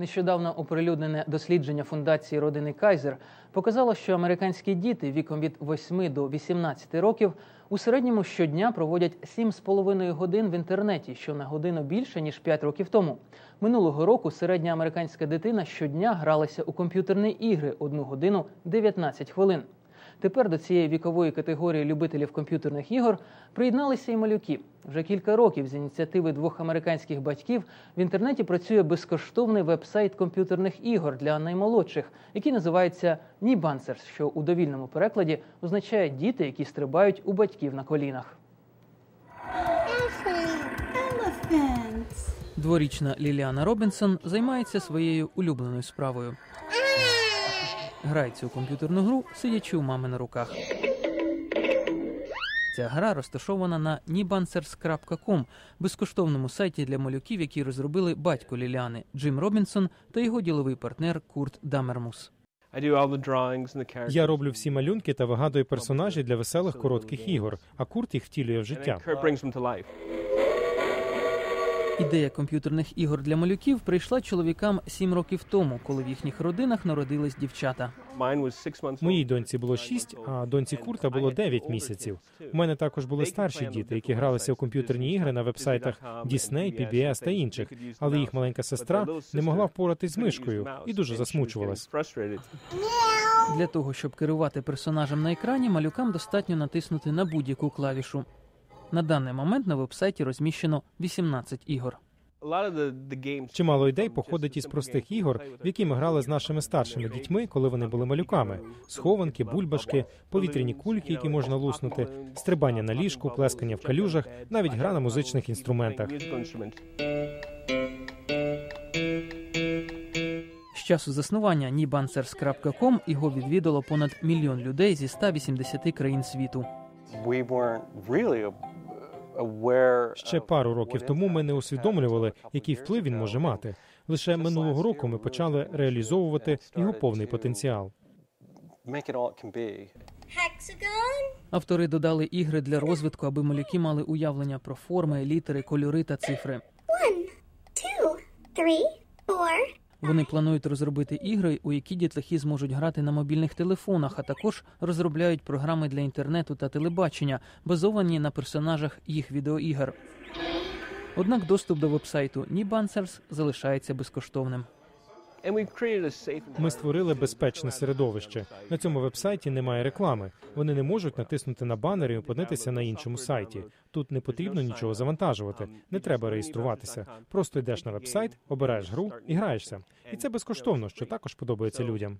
Нещодавно оприлюднене дослідження фундації родини Кайзер показало, що американські діти віком від 8 до 18 років у середньому щодня проводять 7,5 годин в інтернеті, що на годину більше ніж 5 років тому. Минулого року середня американська дитина щодня гралася у комп'ютерні ігри 1 годину 19 хвилин. Тепер до цієї вікової категорії любителів комп'ютерних ігор приєдналися і малюки. Вже кілька років з ініціативи двох американських батьків в інтернеті працює безкоштовний веб-сайт комп'ютерних ігор для наймолодших, який називається Нібансерс, що у довільному перекладі означає діти, які стрибають у батьків на колінах. Дворічна Ліліана Робінсон займається своєю улюбленою справою. Грається у комп'ютерну гру, сидячи у мами на руках. Ця гра розташована на nibansers.com, безкоштовному сайті для малюків, який розробили батько Ліліани Джим Робінсон та його діловий партнер Курт Дамермус. Я роблю всі малюнки та вигадую персонажі для веселих коротких ігор, а Курт їх втілює в життя. Ідея комп'ютерних ігор для малюків прийшла чоловікам сім років тому, коли в їхніх родинах народились дівчата. Моїй доньці було 6, а доньці Курта було 9 місяців. У мене також були старші діти, які гралися у комп'ютерні ігри на вебсайтах Disney, PBS та інших, але їх маленька сестра не могла впоратись з мишкою і дуже засмучувалась. Для того, щоб керувати персонажем на екрані, малюкам достатньо натиснути на будь-яку клавішу. На даний момент на вебсайті розміщено 18 ігор. Чимало ідей походить із простих ігор, в які ми грали з нашими старшими дітьми, коли вони були малюками: схованки, бульбашки, повітряні кульки, які можна луснути, стрибання на ліжку, плескання в калюжах, навіть гра на музичних інструментах. З часу заснування nibansers.com його відвідало понад мільйон людей зі 180 країн світу. Ще пару років тому ми не усвідомлювали, який вплив він може мати. Лише минулого року ми почали реалізовувати його повний потенціал. Автори додали ігри для розвитку, аби малюки мали уявлення про форми, літери, кольори та цифри. One, two, three, four. Вони планують розробити ігри, у які дітлахи зможуть грати на мобільних телефонах, а також розробляють програми для інтернету та телебачення, базовані на персонажах їх відеоігр. Однак доступ до вебсайту Nibansers залишається безкоштовним. Ми створили безпечне середовище. На цьому вебсайті немає реклами. Вони не можуть натиснути на банер і опинитися на іншому сайті. Тут не потрібно нічого завантажувати, не треба реєструватися. Просто йдеш на вебсайт, обираєш гру і граєшся. І це безкоштовно, що також подобається людям.